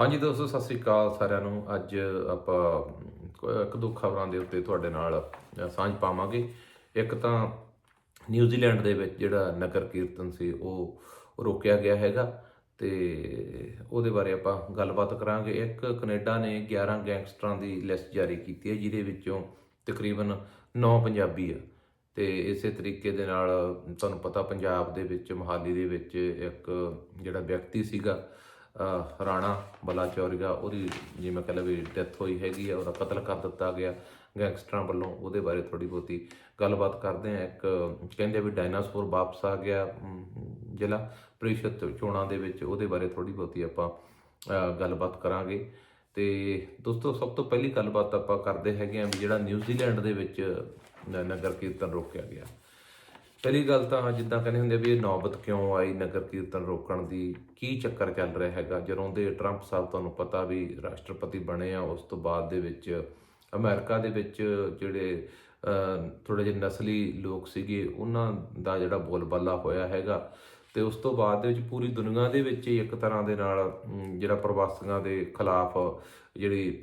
ਹਾਂਜੀ ਦੋਸਤੋ, ਸਤਿ ਸ੍ਰੀ ਅਕਾਲ ਸਾਰਿਆਂ ਨੂੰ। ਅੱਜ ਆਪਾਂ ਇੱਕ ਦੋ ਖਬਰਾਂ ਦੇ ਉੱਤੇ ਤੁਹਾਡੇ ਨਾਲ ਸਾਂਝ ਪਾਵਾਂਗੇ। ਇੱਕ ਤਾਂ ਨਿਊਜ਼ੀਲੈਂਡ ਦੇ ਵਿੱਚ ਜਿਹੜਾ ਨਗਰ ਕੀਰਤਨ ਸੀ, ਉਹ ਰੋਕਿਆ ਗਿਆ ਹੈਗਾ ਤੇ ਉਹਦੇ ਬਾਰੇ ਆਪਾਂ ਗੱਲਬਾਤ ਕਰਾਂਗੇ। ਇੱਕ ਕੈਨੇਡਾ ਨੇ 11 ਗੈਂਗਸਟਰਾਂ ਦੀ ਲਿਸਟ ਜਾਰੀ ਕੀਤੀ ਹੈ, ਜਿਹਦੇ ਵਿੱਚੋਂ ਤਕਰੀਬਨ 9 ਪੰਜਾਬੀ ਆ। ਤੇ ਇਸੇ ਤਰੀਕੇ ਦੇ ਨਾਲ ਤੁਹਾਨੂੰ ਪਤਾ, ਪੰਜਾਬ ਦੇ ਵਿੱਚ ਮੋਹਾਲੀ ਦੇ ਵਿੱਚ ਇੱਕ ਜਿਹੜਾ ਵਿਅਕਤੀ ਸੀਗਾ ਰਾਣਾ ਬਲਾਚੌਰੀਆ ਉਹਦੀ ਜਿਵੇਂ ਕਹ ਵੀ ਡੈਥ ਹੋਈ ਹੈਗੀ ਆ, ਉਹਦਾ ਕਤਲ ਕਰ ਦਿੱਤਾ ਗਿਆ ਗੈਂਗਸਟਰਾਂ ਵੱਲੋਂ, ਉਹਦੇ ਬਾਰੇ ਥੋੜੀ ਬਹੁਤੀ ਗੱਲਬਾਤ ਕਰਦੇ ਆ ਇੱਕ ਕਹਿੰਦੇ ਵੀ ਡਾਇਨਾਸੌਰ ਵਾਪਸ ਆ ਗਿਆ ਜ਼ਿਲ੍ਹਾ ਪ੍ਰੀਸ਼ਦ ਚੋਣਾਂ ਦੇ ਵਿੱਚ, ਉਹਦੇ ਬਾਰੇ ਥੋੜੀ ਬਹੁਤੀ ਆਪਾਂ ਗੱਲਬਾਤ ਕਰਾਂਗੇ। ਤੇ ਦੋਸਤੋ, ਸਭ ਤੋਂ ਪਹਿਲੀ ਗੱਲਬਾਤ ਆਪਾਂ ਕਰਦੇ ਹੈਗੇ ਆ ਵੀ ਜਿਹੜਾ ਨਿਊਜ਼ੀਲੈਂਡ ਦੇ ਵਿੱਚ ਨਗਰ ਕੀਰਤਨ ਰੋਕਿਆ ਗਿਆ। ਪਹਿਲੀ ਗੱਲ ਤਾਂ ਜਿੱਦਾਂ ਕਹਿੰਦੇ ਹੁੰਦੇ ਵੀ ਇਹ ਨੌਬਤ ਕਿਉਂ ਆਈ ਨਗਰ ਕੀਰਤਨ ਰੋਕਣ ਦੀ ਕੀ ਚੱਕਰ ਚੱਲ ਰਿਹਾ ਹੈਗਾ? ਜਦੋਂ ਦੇ ਟਰੰਪ ਸਾਹਿਬ ਤੁਹਾਨੂੰ ਪਤਾ ਵੀ ਰਾਸ਼ਟਰਪਤੀ ਬਣੇ ਆ ਉਸ ਤੋਂ ਬਾਅਦ ਦੇ ਵਿੱਚ ਅਮਰੀਕਾ ਦੇ ਵਿੱਚ ਜਿਹੜੇ ਥੋੜੇ ਜਿਹੇ ਨਸਲੀ ਲੋਕ ਸੀਗੇ ਉਹਨਾਂ ਦਾ ਜਿਹੜਾ ਬੋਲਬਾਲਾ ਹੋਇਆ ਹੈਗਾ ਤੇ ਉਸ ਤੋਂ ਬਾਅਦ ਦੇ ਵਿੱਚ ਪੂਰੀ ਦੁਨੀਆ ਦੇ ਵਿੱਚ ਹੀ ਇੱਕ ਤਰ੍ਹਾਂ ਦੇ ਨਾਲ ਜਿਹੜਾ ਪ੍ਰਵਾਸੀਆਂ ਦੇ ਖਿਲਾਫ ਜਿਹੜੀ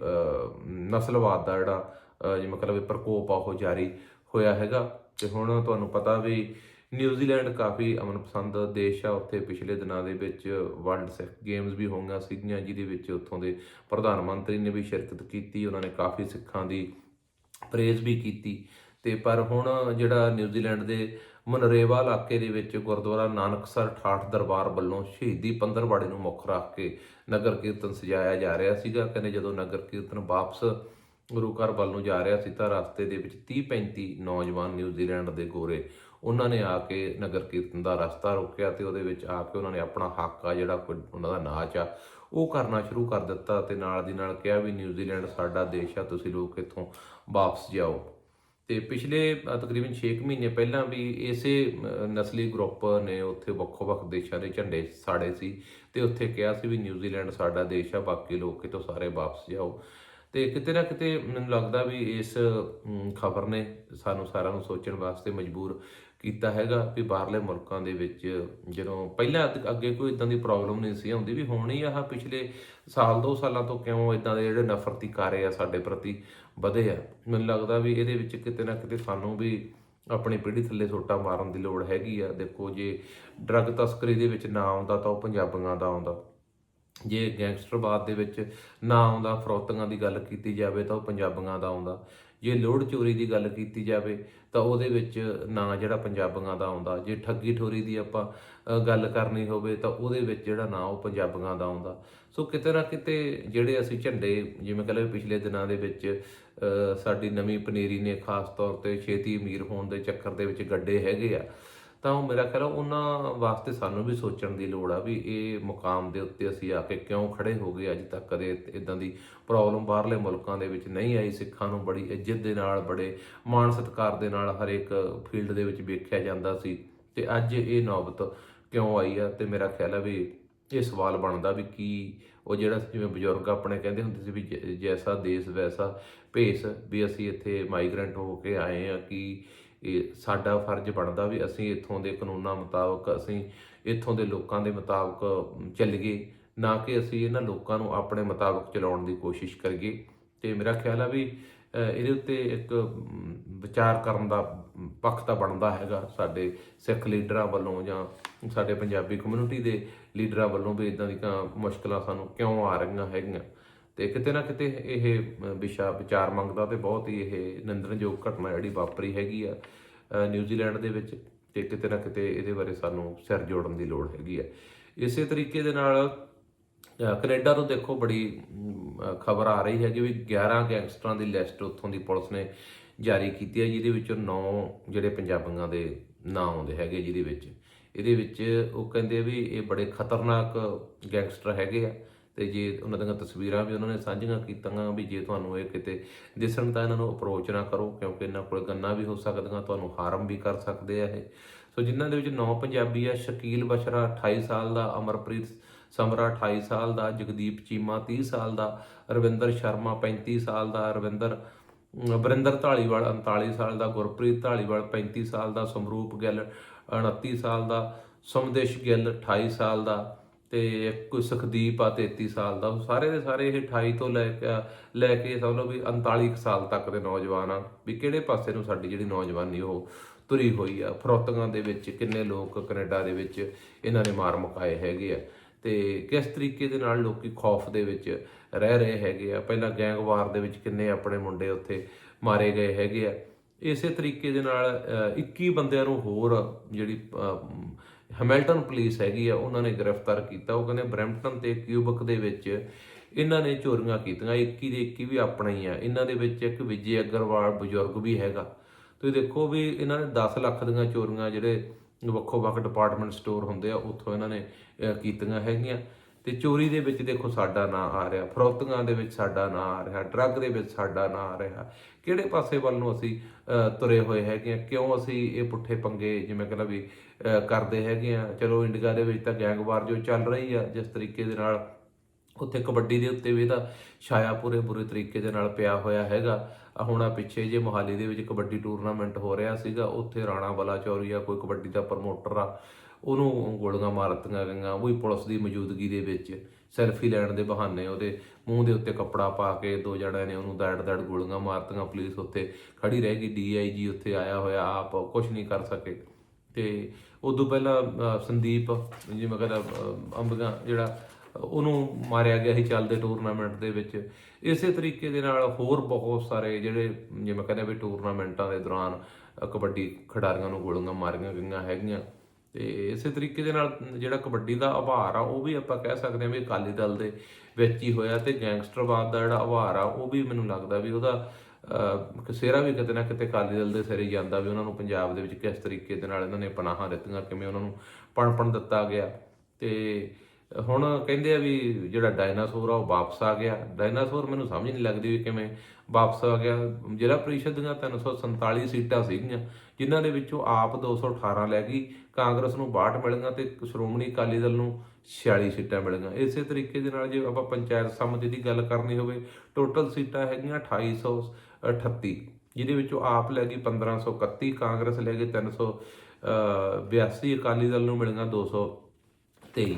ਨਸਲਵਾਦ ਦਾ ਜਿਹੜਾ ਅਹ, ਜਿਵੇਂ ਕਹ ਪ੍ਰਕੋਪ ਆ ਉਹ ਜਾਰੀ ਹੋਇਆ ਹੈਗਾ। ਤੇ ਹੁਣ ਤੁਹਾਨੂੰ ਪਤਾ ਵੀ ਨਿਊਜ਼ੀਲੈਂਡ ਕਾਫੀ ਅਮਨਪਸੰਦ ਦੇਸ਼ ਆ। ਉੱਥੇ ਪਿਛਲੇ ਦਿਨਾਂ ਦੇ ਵਿੱਚ ਵਰਲਡ ਸਿੱਖ ਗੇਮਸ ਵੀ ਹੋਈਆਂ ਸੀਗੀਆਂ, ਜਿਹਦੇ ਵਿੱਚ ਉੱਥੋਂ ਦੇ ਪ੍ਰਧਾਨ ਮੰਤਰੀ ਨੇ ਵੀ ਸ਼ਿਰਕਤ ਕੀਤੀ, ਉਹਨਾਂ ਨੇ ਕਾਫੀ ਸਿੱਖਾਂ ਦੀ ਪ੍ਰੇਜ਼ ਵੀ ਕੀਤੀ। ਤੇ ਪਰ ਹੁਣ ਜਿਹੜਾ ਨਿਊਜ਼ੀਲੈਂਡ ਦੇ ਮਨਰੇਵਾ ਇਲਾਕੇ ਦੇ ਵਿੱਚ ਗੁਰਦੁਆਰਾ ਨਾਨਕਸਰ ਠਾਠ ਦਰਬਾਰ ਵੱਲੋਂ ਸ਼ਹੀਦੀ ਪੰਦਰਵਾੜੇ ਨੂੰ ਮੁੱਖ ਰੱਖ ਕੇ ਨਗਰ ਕੀਰਤਨ ਸਜਾਇਆ ਜਾ ਰਿਹਾ ਸੀਗਾ। ਕਹਿੰਦੇ ਜਦੋਂ ਨਗਰ ਕੀਰਤਨ ਵਾਪਸ ਗੁਰੂ ਘਰ ਵੱਲ ਨੂੰ ਜਾ ਰਿਹਾ ਸੀ ਤਾਂ ਰਸਤੇ ਦੇ ਵਿੱਚ 30 35 ਨੌਜਵਾਨ ਨਿਊਜ਼ੀਲੈਂਡ ਦੇ ਗੋਰੇ ਉਹਨਾਂ ਨੇ ਆ ਕੇ ਨਗਰ ਕੀਰਤਨ ਦਾ ਰਸਤਾ ਰੋਕਿਆ ਤੇ ਉਹਦੇ ਵਿੱਚ ਆ ਕੇ ਉਹਨਾਂ ਨੇ ਆਪਣਾ ਹੱਕ ਆ ਜਿਹੜਾ ਕੋਈ ਉਹਨਾਂ ਦਾ ਨਾਚ ਆ ਉਹ ਕਰਨਾ ਸ਼ੁਰੂ ਕਰ ਦਿੱਤਾ ਤੇ ਨਾਲ ਦੀ ਨਾਲ ਕਿਹਾ ਵੀ ਨਿਊਜ਼ੀਲੈਂਡ ਸਾਡਾ ਦੇਸ਼ ਆ ਤੁਸੀਂ ਲੋਕ ਇੱਥੋਂ ਵਾਪਸ ਜਾਓ। ਤੇ ਪਿਛਲੇ ਅ, ਤਕਰੀਬਨ 6 ਮਹੀਨੇ ਪਹਿਲਾਂ ਵੀ ਇਸੇ ਨਸਲੀ ਗਰੁੱਪ ਨੇ ਉੱਥੇ ਵੱਖੋ-ਵੱਖ ਦੇਸ਼ਾਂ ਦੇ ਝੰਡੇ ਸਾੜੇ ਸੀ ਤੇ ਉੱਥੇ ਕਿਹਾ ਸੀ ਵੀ ਨਿਊਜ਼ੀਲੈਂਡ ਸਾਡਾ ਦੇਸ਼ ਆ ਬਾਕੀ ਲੋਕ ਕਿਤੋਂ ਸਾਰੇ ਵਾਪਸ ਜਾਓ। ਤੇ ਕਿਤੇ ਨਾ ਕਿਤੇ ਮੈਨੂੰ ਲੱਗਦਾ ਵੀ ਇਸ ਖਬਰ ਨੇ ਸਾਨੂੰ ਸਾਰਿਆਂ ਨੂੰ ਸੋਚਣ ਵਾਸਤੇ ਮਜਬੂਰ ਕੀਤਾ ਹੈਗਾ ਵੀ ਬਾਹਰਲੇ ਮੁਲਕਾਂ ਦੇ ਵਿੱਚ ਜਦੋਂ ਪਹਿਲਾਂ ਅੱਗ- ਅੱਗੇ ਕੋਈ ਇਦਾਂ ਦੀ ਪ੍ਰੋਬਲਮ ਨਹੀਂ ਸੀ ਹੁੰਦੀ ਵੀ ਹੁਣ ਹੀ ਆਹ ਪਿਛਲੇ ਸਾਲ, ਦੋ ਸਾਲਾਂ ਤੋਂ ਕਿਉਂ ਇਦਾਂ ਦੇ ਜਿਹੜੇ ਨਫ਼ਰਤੀ ਕਾਰੇ ਆ ਸਾਡੇ ਪ੍ਰਤੀ ਵਧੇ ਆ। ਮੈਨੂੰ ਲੱਗਦਾ ਵੀ ਇਹਦੇ ਵਿੱਚ ਕਿਤੇ ਨਾ ਕਿਤੇ ਸਾਨੂੰ ਵੀ ਆਪਣੀ ਪੀੜ੍ਹੀ ਥੱਲੇ ਸੋਟਾ ਮਾਰਨ ਦੀ ਲੋੜ ਹੈਗੀ ਆ। ਦੇਖੋ ਜੇ ਡਰੱਗ ਤਸਕਰੀ ਦੇ ਵਿੱਚ ਨਾ ਆਉਂਦਾ ਤਾਂ ਉਹ ਪੰਜਾਬੀਆਂ ਦਾ ਆਉਂਦਾ। ਜੇ ਗੈਂਗਸਟਰਵਾਦ ਦੇ ਵਿੱਚ ਨਾ ਆਉਂਦਾ, ਫਰੋਤੀਆਂ ਦੀ ਗੱਲ ਕੀਤੀ ਜਾਵੇ ਤਾਂ ਉਹ ਪੰਜਾਬੀਆਂ ਦਾ ਆਉਂਦਾ। ਜੇ ਲੋੜ ਚੋਰੀ ਦੀ ਗੱਲ ਕੀਤੀ ਜਾਵੇ ਤਾਂ ਉਹਦੇ ਵਿੱਚ ਨਾਂ ਜਿਹੜਾ ਪੰਜਾਬੀਆਂ ਦਾ ਆਉਂਦਾ। ਜੇ ਠੱਗੀ ਠੋਰੀ ਦੀ ਆਪਾਂ ਗੱਲ ਕਰਨੀ ਹੋਵੇ ਤਾਂ ਉਹਦੇ ਵਿੱਚ ਜਿਹੜਾ ਨਾਂ ਉਹ ਪੰਜਾਬੀਆਂ ਦਾ ਆਉਂਦਾ। ਸੋ ਕਿਤੇ ਨਾ ਕਿਤੇ ਜਿਹੜੇ ਅਸੀਂ ਝੰਡੇ, ਜਿਵੇਂ ਕਹ ਲਓ ਪਿਛਲੇ ਦਿਨਾਂ ਦੇ ਵਿੱਚ ਸਾਡੀ ਨਵੀਂ ਪਨੀਰੀ ਨੇ ਖਾਸ ਤੌਰ ਤੇ ਛੇਤੀ ਅਮੀਰ ਹੋਣ ਦੇ ਚੱਕਰ ਦੇ ਵਿੱਚ ਗੱਡੇ ਹੈਗੇ ਆ। ਤਾਂ ਉਹ ਮੇਰਾ ਖਿਆਲ ਉਹਨਾਂ ਵਾਸਤੇ ਸਾਨੂੰ ਵੀ ਸੋਚਣ ਦੀ ਲੋੜ ਆ ਵੀ ਇਹ ਮੁਕਾਮ ਦੇ ਉੱਤੇ ਅਸੀਂ ਆ ਕੇ ਕਿਉਂ ਖੜੇ ਹੋ ਗਏ, ਅੱਜ ਤੱਕ ਕਦੇ ਇਦਾਂ ਦੀ ਪ੍ਰੋਬਲਮ ਬਾਹਰਲੇ ਮੁਲਕਾਂ ਦੇ ਵਿੱਚ ਨਹੀਂ ਆਈ। ਸਿੱਖਾਂ ਨੂੰ ਬੜੀ ਇੱਜ਼ਤ ਦੇ ਨਾਲ, ਬੜੇ ਮਾਣ ਸਤਿਕਾਰ ਦੇ ਨਾਲ ਹਰੇਕ ਫੀਲਡ ਦੇ ਵਿੱਚ ਵੇਖਿਆ ਜਾਂਦਾ ਸੀ ਤੇ ਅੱਜ ਇਹ ਨੌਬਤ ਕਿਉਂ ਆਈ ਆ ਤੇ ਮੇਰਾ ਖਿਆਲ ਆ ਵੀ ਇਹ ਸਵਾਲ ਬਣਦਾ ਵੀ ਕੀ ਉਹ ਜਿਹੜਾ ਜਿਵੇਂ ਬਜ਼ੁਰਗ ਆਪਣੇ ਕਹਿੰਦੇ ਹੁੰਦੇ ਸੀ ਵੀ ਜੈਸਾ ਦੇਸ਼ ਵੈਸਾ ਭੇਸ ਵੀ ਅਸੀਂ ਇੱਥੇ ਮਾਈਗ੍ਰੈਂਟ ਹੋ ਕੇ ਆਏ ਆ, ਕਿ ਇਹ ਸਾਡਾ ਫਰਜ਼ ਬਣਦਾ ਵੀ ਅਸੀਂ ਇੱਥੋਂ ਦੇ ਕਾਨੂੰਨਾਂ ਮੁਤਾਬਕ ਅਸੀਂ ਇੱਥੋਂ ਦੇ ਲੋਕਾਂ ਦੇ ਮੁਤਾਬਕ ਚੱਲੀਏ, ਨਾ ਕਿ ਅਸੀਂ ਇਹਨਾਂ ਲੋਕਾਂ ਨੂੰ ਆਪਣੇ ਮੁਤਾਬਕ ਚਲਾਉਣ ਦੀ ਕੋਸ਼ਿਸ਼ ਕਰੀਏ। ਤੇ ਮੇਰਾ ਖਿਆਲ ਆ ਵੀ ਇਹਦੇ ਉੱਤੇ ਇੱਕ ਵਿਚਾਰ ਕਰਨ ਦਾ ਪੱਖ ਤਾਂ ਬਣਦਾ ਹੈਗਾ ਸਾਡੇ ਸਿੱਖ ਲੀਡਰਾਂ ਵੱਲੋਂ ਜਾਂ ਸਾਡੇ ਪੰਜਾਬੀ ਕਮਿਊਨਿਟੀ ਦੇ ਲੀਡਰਾਂ ਵੱਲੋਂ ਵੀ ਇਦਾਂ ਦੀਆਂ ਮੁਸ਼ਕਲਾਂ ਸਾਨੂੰ ਕਿਉਂ ਆ ਰਹੀਆਂ ਹੈਗੀਆਂ। ਤੇ ਕਿਤੇ ਨਾ ਕਿਤੇ ਇਹ ਵਿਸ਼ਾ ਵਿਚਾਰ ਮੰਗਦਾ ਤੇ ਬਹੁਤ ਹੀ ਇਹ ਨਿੰਦਣਯੋਗ ਘਟਨਾ ਜਿਹੜੀ ਵਾਪਰੀ ਹੈਗੀ ਆ ਨਿਊਜ਼ੀਲੈਂਡ ਦੇ ਵਿੱਚ ਤੇ ਕਿਤੇ ਨਾ ਕਿਤੇ ਇਹਦੇ ਬਾਰੇ ਸਾਨੂੰ ਸਿਰ ਜੋੜਨ ਦੀ ਲੋੜ ਹੈਗੀ ਆ। ਇਸੇ ਤਰੀਕੇ ਦੇ ਨਾਲ ਅ, ਕੈਨੇਡਾ ਤੋਂ ਦੇਖੋ ਬੜੀ ਖਬਰ ਆ ਰਹੀ ਹੈ ਕਿ ਵੀ 11 ਗੈਂਗਸਟਰਾਂ ਦੀ ਲਿਸਟ ਉੱਥੋਂ ਦੀ ਪੁਲਿਸ ਨੇ ਜਾਰੀ ਕੀਤੀ ਹੈ ਜਿਹਦੇ ਵਿੱਚੋਂ 9 ਜਿਹੜੇ ਪੰਜਾਬੀਆਂ ਦੇ ਨਾਂ ਆਉਂਦੇ ਹੈਗੇ ਜਿਹਦੇ ਵਿੱਚ। ਇਹਦੇ ਵਿੱਚ ਉਹ ਕਹਿੰਦੇ ਵੀ ਇਹ ਬੜੇ ਖਤਰਨਾਕ ਗੈਂਗਸਟਰ ਹੈਗੇ ਆ। ਤੇ ਜੇ ਉਹਨਾਂ ਦੀਆਂ ਤਸਵੀਰਾਂ ਵੀ ਉਹਨਾਂ ਨੇ ਸਾਂਝੀਆਂ ਕੀਤੀਆਂ ਵੀ ਜੇ ਤੁਹਾਨੂੰ ਇਹ ਕਿਤੇ ਦਿਸਣ ਤਾਂ ਇਹਨਾਂ ਨੂੰ ਅਪਰੋਚ ਨਾ ਕਰੋ ਕਿਉਂਕਿ ਇਹਨਾਂ ਕੋਲ ਗੰਨਾ ਵੀ ਹੋ ਸਕਦੀਆਂ ਤੁਹਾਨੂੰ ਹਾਰਮ ਵੀ ਕਰ ਸਕਦੇ ਆ ਇਹ। ਸੋ ਜਿਨ੍ਹਾਂ ਦੇ ਵਿੱਚ ਨੌ ਪੰਜਾਬੀ ਆ ਸ਼ਕੀਲ ਬਸ਼ਰਾ 28 ਸਾਲ ਦਾ ਅਮਰਪ੍ਰੀਤ ਸਮਰਾ 28 ਸਾਲ ਦਾ ਜਗਦੀਪ ਚੀਮਾ 30 ਸਾਲ ਦਾ ਰਵਿੰਦਰ ਸ਼ਰਮਾ 35 ਸਾਲ ਦਾ ਰਵਿੰਦਰ ਅਮ, ਵਰਿੰਦਰ ਢਾਲੀਵਾਲ 39 ਸਾਲ ਦਾ ਗੁਰਪ੍ਰੀਤ ਢਾਲੀਵਾਲ 35 ਸਾਲ ਦਾ ਸਮਰੂਪ ਗਿੱਲ 29 ਸਾਲ ਦਾ ਸਮਦੇਸ਼ ਗਿੱਲ 28 ਸਾਲ ਦਾ ਤੇ ਕੋਈ ਸੁਖਦੀਪ ਆ 33 ਸਾਲ ਦਾ, ਉਹ ਸਾਰੇ ਦੇ ਸਾਰੇ ਇਹ 28 ਤੋਂ ਲੈ ਕੇ ਲੈ ਕੇ ਸਮਝ ਲਓ ਵੀ 39 ਕੁ ਸਾਲ ਤੱਕ ਦੇ ਨੌਜਵਾਨ ਆ, ਵੀ ਕਿਹੜੇ ਪਾਸੇ ਨੂੰ ਸਾਡੀ ਜਿਹੜੀ ਨੌਜਵਾਨੀ ਉਹ ਤੁਰੀ ਹੋਈ ਆ। ਫਰੋਤੀਆਂ ਦੇ ਵਿੱਚ ਕਿੰਨੇ ਲੋਕ ਕੈਨੇਡਾ ਦੇ ਵਿੱਚ ਇਹਨਾਂ ਨੇ ਮਾਰ ਮੁਕਾਏ ਹੈਗੇ ਆ। ਤੇ ਕਿਸ ਤਰੀਕੇ ਦੇ ਨਾਲ ਲੋਕੀ ਖੌਫ ਦੇ ਵਿੱਚ ਰਹਿ ਰਹੇ ਹੈਗੇ ਆ? ਪਹਿਲਾਂ ਗੈਂਗਵਾਰ ਦੇ ਵਿੱਚ ਕਿੰਨੇ ਆਪਣੇ ਮੁੰਡੇ ਉੱਥੇ ਮਾਰੇ ਗਏ ਹੈਗੇ ਆ। ਇਸੇ ਤਰੀਕੇ ਦੇ ਨਾਲ ਅ, 21 ਬੰਦਿਆਂ ਨੂੰ ਹੋਰ ਜਿਹੜੀ ਹੈਮਿਲਟਨ ਪੁਲਿਸ ਹੈਗੀ ਆ ਉਹਨਾਂ ਨੇ ਗ੍ਰਿਫਤਾਰ ਕੀਤਾ। ਉਹ ਕਹਿੰਦੇ ਬਰੈਂਪਟਨ ਤੇ ਕਿਊਬਕ ਦੇ ਵਿੱਚ ਇਹਨਾਂ ਨੇ ਚੋਰੀਆਂ ਕੀਤੀਆਂ। 21 ਦੇ 21 ਵੀ ਆਪਣਾ ਹੀ ਆ। ਇਹਨਾਂ ਦੇ ਵਿੱਚ ਇੱਕ ਵਿਜੇ ਅਗਰਵਾਲ ਬਜ਼ੁਰਗ ਵੀ ਹੈਗਾ। ਤੁਸੀਂ ਦੇਖੋ ਵੀ ਇਹਨਾਂ ਨੇ 10 ਲੱਖ ਦੀਆਂ ਚੋਰੀਆਂ ਜਿਹੜੇ ਵੱਖੋ ਵੱਖ ਡਿਪਾਰਟਮੈਂਟ ਸਟੋਰ ਹੁੰਦੇ ਆ ਉੱਥੋਂ ਇਹਨਾਂ ਨੇ ਕੀਤੀਆਂ ਹੈਗੀਆਂ। ਤੇ ਚੋਰੀ ਦੇ ਵਿੱਚ ਦੇਖੋ ਸਾਡਾ ਨਾਂ ਆ ਰਿਹਾ, ਫਰੋਤੀਆਂ ਦੇ ਵਿੱਚ ਸਾਡਾ ਨਾਂ ਆ ਰਿਹਾ, ਡਰੱਗ ਦੇ ਵਿੱਚ ਸਾਡਾ ਨਾਂ ਆ ਰਿਹਾ। ਕਿਹੜੇ ਪਾਸੇ ਵੱਲ ਨੂੰ ਅਸੀਂ ਤੁਰੇ ਹੋਏ ਹੈਗੇ ਆ ਕਿਉਂ ਅਸੀਂ ਇਹ ਪੁੱਠੇ ਪੰਗੇ ਜਿਵੇਂ ਕਹਿੰਦਾ ਵੀ ਕਰਦੇ ਹੈਗੇ ਆ ਚਲੋ ਇੰਡੀਆ ਦੇ ਵਿੱਚ ਤਾਂ ਗੈਂਗਵਾਰ ਜੋ ਚੱਲ ਰਹੀ ਆ, ਜਿਸ ਤਰੀਕੇ ਦੇ ਨਾਲ ਉੱਥੇ ਕਬੱਡੀ ਦੇ ਉੱਤੇ ਵੀ ਇਹਦਾ ਛਾਇਆ ਪੂਰੇ ਬੁਰੇ ਤਰੀਕੇ ਦੇ ਨਾਲ ਪਿਆ ਹੋਇਆ ਹੈਗਾ। ਹੁਣ ਆ ਪਿੱਛੇ ਜੇ ਮੋਹਾਲੀ ਦੇ ਵਿੱਚ ਕਬੱਡੀ ਟੂਰਨਾਮੈਂਟ ਹੋ ਰਿਹਾ ਸੀਗਾ, ਉੱਥੇ ਰਾਣਾ ਬਲਾ ਚੌਰੀਆ ਕੋਈ ਕਬੱਡੀ ਦਾ ਪ੍ਰਮੋਟਰ ਆ। ਉਹਨੂੰ ਗੋਲੀਆਂ ਮਾਰਤੀਆਂ ਗਈਆਂ ਉਹ ਵੀ ਪੁਲਿਸ ਦੀ ਮੌਜੂਦਗੀ ਦੇ ਵਿੱਚ ਸੈਲਫੀ ਲੈਣ ਦੇ ਬਹਾਨੇ ਉਹਦੇ ਮੂੰਹ ਦੇ ਉੱਤੇ ਕੱਪੜਾ ਪਾ ਕੇ ਦੋ ਜਣਿਆਂ ਨੇ ਉਹਨੂੰ ਦੜ ਦੜ ਗੋਲੀਆਂ ਮਾਰਤੀਆਂ ਪੁਲਿਸ ਉੱਥੇ ਖੜੀ ਰਹਿ ਗਈ ਡੀਆਈਜੀ ਉੱਥੇ ਆਇਆ ਹੋਇਆ ਆਪ ਕੁਝ ਨਹੀਂ ਕਰ ਸਕੇ। ਤੇ ਉਦੋਂ ਪਹਿਲਾਂ ਸੰਦੀਪ ਜਿਵੇਂ ਕਹਿੰਦਾ ਅਹ, ਅੰਬਗਾ ਜਿਹੜਾ ਉਹਨੂੰ ਮਾਰਿਆ ਗਿਆ ਸੀ ਚੱਲਦੇ ਟੂਰਨਾਮੈਂਟ ਦੇ ਵਿੱਚ। ਇਸੇ ਤਰੀਕੇ ਦੇ ਨਾਲ ਹੋਰ ਬਹੁਤ ਸਾਰੇ ਜਿਹੜੇ ਜਿਵੇਂ ਕਹਿੰਦੇ ਵੀ ਟੂਰਨਾਮੈਂਟਾਂ ਦੇ ਦੌਰਾਨ ਕਬੱਡੀ ਖਿਡਾਰੀਆਂ ਨੂੰ ਗੋਲੀਆਂ ਮਾਰੀਆਂ ਗਈਆਂ ਹੈਗੀਆਂ। ਤੇ ਇਸੇ ਤਰੀਕੇ ਦੇ ਨਾਲ ਜਿਹੜਾ ਕਬੱਡੀ ਦਾ ਆਭਾਰ ਆ ਉਹ ਵੀ ਆਪਾਂ ਕਹਿ ਸਕਦੇ ਹਾਂ ਵੀ ਅਕਾਲੀ ਦਲ ਦੇ ਵਿੱਚ ਹੀ ਹੋਇਆ ਤੇ ਗੈਂਗਸਟਰਵਾਦ ਦਾ ਜਿਹੜਾ ਆਭਾਰ ਆ ਉਹ ਵੀ ਮੈਨੂੰ ਲੱਗਦਾ ਵੀ ਉਹਦਾ ਅਹ, ਸਿਹਰਾ ਵੀ ਕਿਤੇ ਨਾ ਕਿਤੇ ਅਕਾਲੀ ਦਲ ਦੇ ਸਿਰੇ ਹੀ ਜਾਂਦਾ ਵੀ ਉਹਨਾਂ ਨੂੰ ਪੰਜਾਬ ਦੇ ਵਿੱਚ ਕਿਸ ਤਰੀਕੇ ਦੇ ਨਾਲ ਇਹਨਾਂ ਨੇ ਪਨਾਹਾਂ ਦਿੱਤੀਆਂ ਕਿਵੇਂ ਉਹਨਾਂ ਨੂੰ ਪਣਪਣ ਦਿੱਤਾ ਗਿਆ। ਤੇ ਹੁਣ ਕਹਿੰਦੇ ਆ ਵੀ ਜਿਹੜਾ ਡਾਇਨਾਸੌਰ ਆ, ਉਹ ਵਾਪਸ ਆ ਗਿਆ। ਡਾਇਨਾਸੌਰ ਮੈਨੂੰ ਸਮਝ ਨਹੀਂ ਲੱਗਦੀ ਵੀ ਕਿਵੇਂ ਵਾਪਸ ਆ ਗਿਆ। ਜ਼ਿਲ੍ਹਾ ਪ੍ਰੀਸ਼ਦ ਦੀਆਂ 347 ਸੀਟਾਂ ਸੀਗੀਆਂ, ਜਿਨ੍ਹਾਂ ਦੇ ਵਿੱਚੋਂ ਆਪ 218 ਲੈ ਗਈ। ਕਾਂਗਰਸ ਨੂੰ 62 ਮਿਲੀਆਂ ਤੇ ਸ਼੍ਰੋਮਣੀ ਅਕਾਲੀ ਦਲ ਨੂੰ 46 ਸੀਟਾਂ ਮਿਲੀਆਂ ਇਸੇ ਤਰੀਕੇ ਦੇ ਨਾਲ ਜੇ ਆਪਾਂ ਪੰਚਾਇਤ ਸਮਿਤੀ ਦੀ ਗੱਲ ਕਰਨੀ ਹੋਵੇ ਟੋਟਲ ਸੀਟਾਂ ਹੈਗੀਆਂ 2838 ਜਿਹਦੇ ਵਿੱਚੋਂ ਆਪ ਲੈ ਗਈ 1531 ਕਾਂਗਰਸ ਲੈ ਗਈ 382 ਅਕਾਲੀ ਦਲ ਨੂੰ ਮਿਲੀਆਂ 223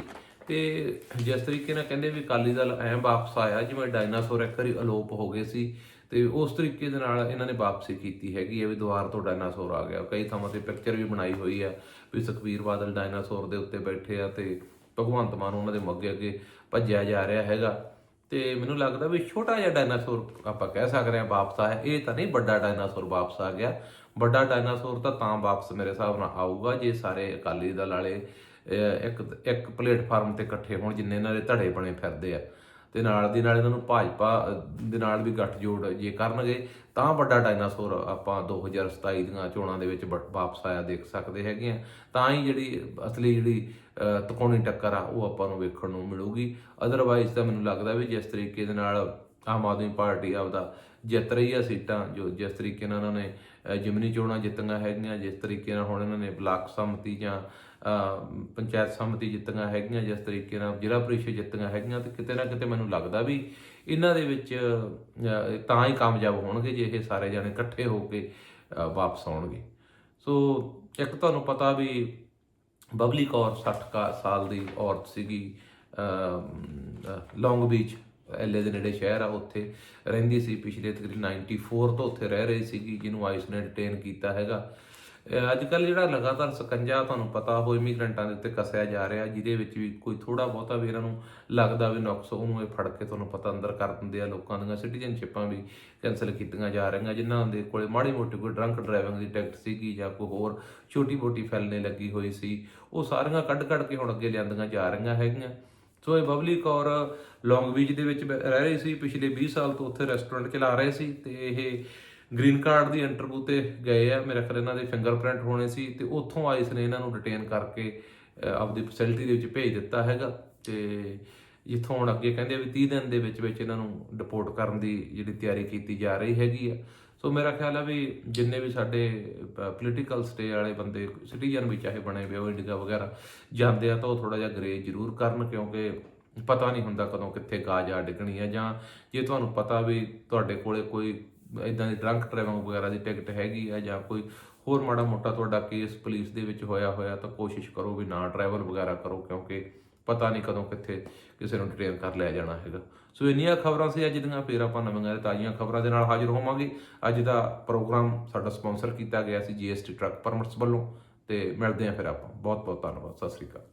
ਤੇ ਜਿਸ ਤਰੀਕੇ ਨਾਲ ਕਹਿੰਦੇ ਵੀ ਅਕਾਲੀ ਦਲ ਐਂ ਵਾਪਸ ਆਇਆ, ਜਿਵੇਂ ਡਾਇਨਾਸੌਰ ਇੱਕ ਵਾਰੀ ਅਲੋਪ ਹੋ ਗਏ ਸੀ ਤੇ ਉਸ ਤਰੀਕੇ ਦੇ ਨਾਲ ਇਹਨਾਂ ਨੇ ਵਾਪਸੀ ਕੀਤੀ ਹੈਗੀ ਹੈ ਵੀ ਦੁਬਾਰ ਤੋਂ ਡਾਇਨਾਸੌਰ ਆ ਗਿਆ। ਕਈ ਥਾਵਾਂ ਤੇ ਪਿਕਚਰ ਵੀ ਬਣਾਈ ਹੋਈ ਆ ਵੀ ਸੁਖਬੀਰ ਬਾਦਲ ਡਾਇਨਾਸੌਰ ਦੇ ਉੱਤੇ ਬੈਠੇ ਆ ਤੇ ਭਗਵੰਤ ਮਾਨ ਉਹਨਾਂ ਦੇ ਅੱਗੇ ਅੱਗੇ ਭੱਜਿਆ ਜਾ ਰਿਹਾ ਹੈਗਾ। ਤੇ ਮੈਨੂੰ ਲੱਗਦਾ ਵੀ ਛੋਟਾ ਜਿਹਾ ਡਾਇਨਾਸੌਰ ਆਪਾਂ ਕਹਿ ਸਕਦੇ ਹਾਂ ਵਾਪਸ ਆਇਆ। ਇਹ ਤਾਂ ਨਹੀਂ ਵੱਡਾ ਡਾਇਨਾਸੌਰ ਵਾਪਸ ਆ ਗਿਆ। ਵੱਡਾ ਡਾਇਨਾਸੌਰ ਤਾਂ ਤਾਂ ਵਾਪਸ ਮੇਰੇ ਹਿਸਾਬ ਨਾਲ ਆਊਗਾ ਜੇ ਸਾਰੇ ਅਕਾਲੀ ਦਲ ਵਾਲੇ ਇੱਕ ਇੱਕ ਪਲੇਟਫਾਰਮ ਤੇ ਇਕੱਠੇ ਹੋਣ ਜਿੰਨੇ ਇਹਨਾਂ ਦੇ ਧੜੇ ਬਣੇ ਫਿਰਦੇ ਆ। ਤੇ ਨਾਲ ਦੀ ਨਾਲ ਇਹਨਾਂ ਨੂੰ ਭਾਜਪਾ ਦੇ ਨਾਲ ਵੀ ਗੱਠਜੋੜ ਜੇ ਕਰਨਗੇ ਤਾਂ ਵੱਡਾ ਡਾਇਨਾਸੌਰ ਆਪਾਂ 2027 ਦੀਆਂ ਚੋਣਾਂ ਦੇ ਵਿੱਚ ਵਾ- ਵਾਪਸ ਆਇਆ ਦੇਖ ਸਕਦੇ ਹੈਗੇ ਆ। ਤਾਂ ਹੀ ਜਿਹੜੀ ਅਸਲੀ ਜਿਹੜੀ ਅਹ, ਟੱਕਰ ਆ ਉਹ ਆਪਾਂ ਨੂੰ ਵੇਖਣ ਨੂੰ ਮਿਲੂਗੀ। ਅਦਰਵਾਈਜ਼ ਤਾਂ ਮੈਨੂੰ ਲੱਗਦਾ ਵੀ ਜਿਸ ਤਰੀਕੇ ਦੇ ਨਾਲ ਆਮ ਆਦਮੀ ਪਾਰਟੀ ਆਪਦਾ ਜਿੱਤ ਰਹੀ ਆ ਸੀਟਾਂ ਜੋ ਜਿਸ ਤਰੀਕੇ ਨਾਲ ਉਹਨਾਂ ਨੇ ਜਿਮਨੀ ਚੋਣਾਂ ਜਿੱਤੀਆਂ ਹੈਗੀਆਂ ਜਿਸ ਤਰੀਕੇ ਨਾਲ ਹੁਣ ਇਹਨਾਂ ਨੇ ਬਲਾਕ ਸੰਮਤੀ ਜਾਂ ਪੰਚਾਇਤ ਸੰਮਤੀ ਜਿੱਤੀਆਂ ਹੈਗੀਆਂ ਜਿਸ ਤਰੀਕੇ ਨਾਲ ਜ਼ਿਲ੍ਹਾ ਪ੍ਰੀਸ਼ਦ ਜਿੱਤੀਆਂ ਹੈਗੀਆਂ ਤੇ ਕਿਤੇ ਨਾ ਕਿਤੇ ਮੈਨੂੰ ਲੱਗਦਾ ਵੀ ਇਹਨਾਂ ਦੇ ਵਿੱਚ ਤਾਂ ਹੀ ਕਾਮਯਾਬ ਹੋਣਗੇ ਜੇ ਇਹ ਸਾਰੇ ਜਾਣੇ ਇਕੱਠੇ ਹੋ ਕੇ ਵਾਪਸ ਆਉਣਗੇ। ਸੋ ਇੱਕ ਤੁਹਾਨੂੰ ਪਤਾ ਵੀ ਬਬਲੀ ਕੌਰ 60 ਕਾ- ਸਾਲ ਦੀ ਔਰਤ ਸੀਗੀ ਲੌਂਗ ਬੀਚ, ਐਲਏ ਦੇ ਨੇੜੇ ਸ਼ਹਿਰ ਆ ਉੱਥੇ। ਰਹਿੰਦੀ ਸੀ ਪਿਛਲੇ ਤਕਰੀਬਨ 94 ਤੋਂ ਉੱਥੇ ਰਹਿ ਰਹੀ ਸੀਗੀ, ਜਿਹਨੂੰ ਆਈਸ ਨੇ ਡਿਟੇਨ ਕੀਤਾ ਹੈਗਾ। ਅੱਜ ਕੱਲ ਜਿਹੜਾ ਲਗਾਤਾਰ ਸਕੰਜਾ ਤੁਹਾਨੂੰ ਪਤਾ ਹੋ ਇਮੀਗ੍ਰੈਂਟਾਂ ਦੇ ਉੱਤੇ ਕੱਸਿਆ ਜਾ ਰਿਹਾ, ਜਿਹਦੇ ਵਿੱਚ ਵੀ ਕੋਈ ਥੋੜਾ ਬਹੁਤਾ ਵੀ ਇਹਨਾਂ ਨੂੰ ਲੱਗਦਾ ਵੀ ਨੁਕਸ ਉਹਨੂੰ ਇਹ ਫੜ ਕੇ ਤੁਹਾਨੂੰ ਪਤਾ ਅੰਦਰ ਕਰ ਦਿੰਦੇ ਆ, ਲੋਕਾਂ ਦੀਆਂ ਸਿਟੀਜ਼ਨਸ਼ਿਪਾਂ ਵੀ ਕੈਨਸਲ ਕੀਤੀਆਂ ਜਾ ਰਹੀਆਂ, ਜਿਨ੍ਹਾਂ ਦੇ ਕੋਲੇ ਮਾੜੀ ਮੋਟੀ ਕੋਈ ਡਰੰਕ ਡਰਾਈਵਿੰਗ ਦੀ ਟਿਕਟ ਸੀਗੀ ਜਾਂ ਕੋਈ ਹੋਰ ਛੋਟੀ ਮੋਟੀ ਫੈਲਨੇ ਲੱਗੀ ਹੋਈ ਸੀ, ਉਹ ਸਾਰੀਆਂ ਕੱਢ ਕੱਢ ਕੇ ਹੁਣ ਅੱਗੇ ਲਿਆਂਦੀਆਂ ਜਾ ਰਹੀਆਂ ਹੈਗੀਆਂ। ਸੋ ਇਹ ਬਬਲੀ ਕੌਰ ਲੌਂਗ ਬੀਚ ਦੇ ਵਿੱਚ ਰਹਿ ਰਹੀ ਸੀ, ਪਿਛਲੇ 20 ਸਾਲ ਤੋਂ ਉੱਥੇ ਰੈਸਟੋਰੈਂਟ ਚਲਾ ਰਹੇ ਸੀ ਤੇ ਇਹ ਗ੍ਰੀਨ ਕਾਰਡ ਦੀ ਇੰਟਰਵਿਊ ਤੇ ਗਏ ਆ। ਮੇਰੇ ਖਿਆਲ ਇਹਨਾਂ ਦੇ ਫਿੰਗਰਪ੍ਰਿੰਟ ਹੋਣੇ ਸੀ ਤੇ ਉੱਥੋਂ ਆਈਸ ਨੇ ਇਹਨਾਂ ਨੂੰ ਡਿਟੇਨ ਕਰਕੇ ਆਪਦੀ ਫੈਸਿਲਿਟੀ ਦੇ ਵਿੱਚ ਭੇਜ ਦਿੱਤਾ ਹੈਗਾ। ਤੇ ਜਿੱਥੋਂ ਹੁਣ ਅੱਗੇ ਕਹਿੰਦੇ ਵੀ 30 ਦਿਨ ਦੇ ਵਿੱਚ ਵਿੱਚ ਇਹਨਾਂ ਨੂੰ ਡਿਪੋਰਟ ਕਰਨ ਦੀ ਜਿਹੜੀ ਤਿਆਰੀ ਕੀਤੀ ਜਾ ਰਹੀ ਹੈਗੀ ਆ। ਸੋ ਮੇਰਾ ਖਿਆਲ ਆ ਵੀ ਜਿੰਨੇ ਵੀ ਸਾਡੇ ਪੋਲੀਟੀਕਲ ਸਟੇ ਵਾਲੇ ਬੰਦੇ ਸਿਟੀਜ਼ਨ ਵੀ ਚਾਹੇ ਬਣੇ ਹੋਏ ਉਹ ਇੰਡੀਆ ਵਗੈਰਾ ਜਾਂਦੇ ਆ ਤਾਂ ਉਹ ਥੋੜਾ ਜਿਹਾ ਗਰੇਜ ਜ਼ਰੂਰ ਕਰਨ ਕਿਉਂਕਿ ਪਤਾ ਨਹੀਂ ਹੁੰਦਾ ਕਦੋਂ ਕਿੱਥੇ ਗਾਜ ਆ ਡਿੱਗਣੀ ਹੈ ਜਾਂ ਜੇ ਤੁਹਾਨੂੰ ਪਤਾ ਵੀ ਤੁਹਾਡੇ ਕੋਲੇ ਕੋਈ ਇਦਾਂ ਦੀ ਡਰੰਕ ਡਰਾਈਵਿੰਗ ਵਗੈਰਾ ਦੀ ਟਿਕਟ ਹੈਗੀ ਹੈ ਜਾਂ ਕੋਈ ਹੋਰ ਮਾੜਾ ਮੋਟਾ ਤੁਹਾਡਾ ਕੇਸ ਪੁਲਿਸ ਦੇ ਵਿੱਚ ਹੋਇਆ ਹੋਇਆ ਤਾਂ ਕੋਸ਼ਿਸ਼ ਕਰੋ ਵੀ ਨਾ ਟਰੈਵਲ ਵਗੈਰਾ ਕਰੋ ਕਿਉਂਕਿ ਪਤਾ ਨਹੀਂ ਕਦੋਂ ਕਿੱਥੇ ਕਿਸੇ ਨੂੰ ਡਿਟੇਨ ਕਰ ਲਿਆ ਜਾਣਾ ਹੈਗਾ। ਸੋ ਇੰਨੀਆਂ ਖਬਰਾਂ ਸੀ ਅੱਜ ਦੀਆਂ, ਫੇਰ ਆਪਾਂ ਨਵੀਆਂ ਤੇ ਤਾਜ਼ੀਆਂ ਖਬਰਾਂ ਦੇ ਨਾਲ ਹਾਜ਼ਰ ਹੋਵਾਂਗੇ। ਅੱਜ ਦਾ ਪ੍ਰੋਗਰਾਮ ਸਾਡਾ ਸਪਾਂਸਰ ਕੀਤਾ ਗਿਆ ਸੀ ਜੀਐਸਟੀ ਟਰੱਕ ਪਰਮਿਟਸ ਵੱਲੋਂ ਤੇ ਮਿਲਦੇ ਆਂ ਫਿਰ ਆਪਾਂ। ਬਹੁਤ ਬਹੁਤ ਧੰਨਵਾਦ, ਸਤਿ ਸ੍ਰੀ ਅਕਾਲ।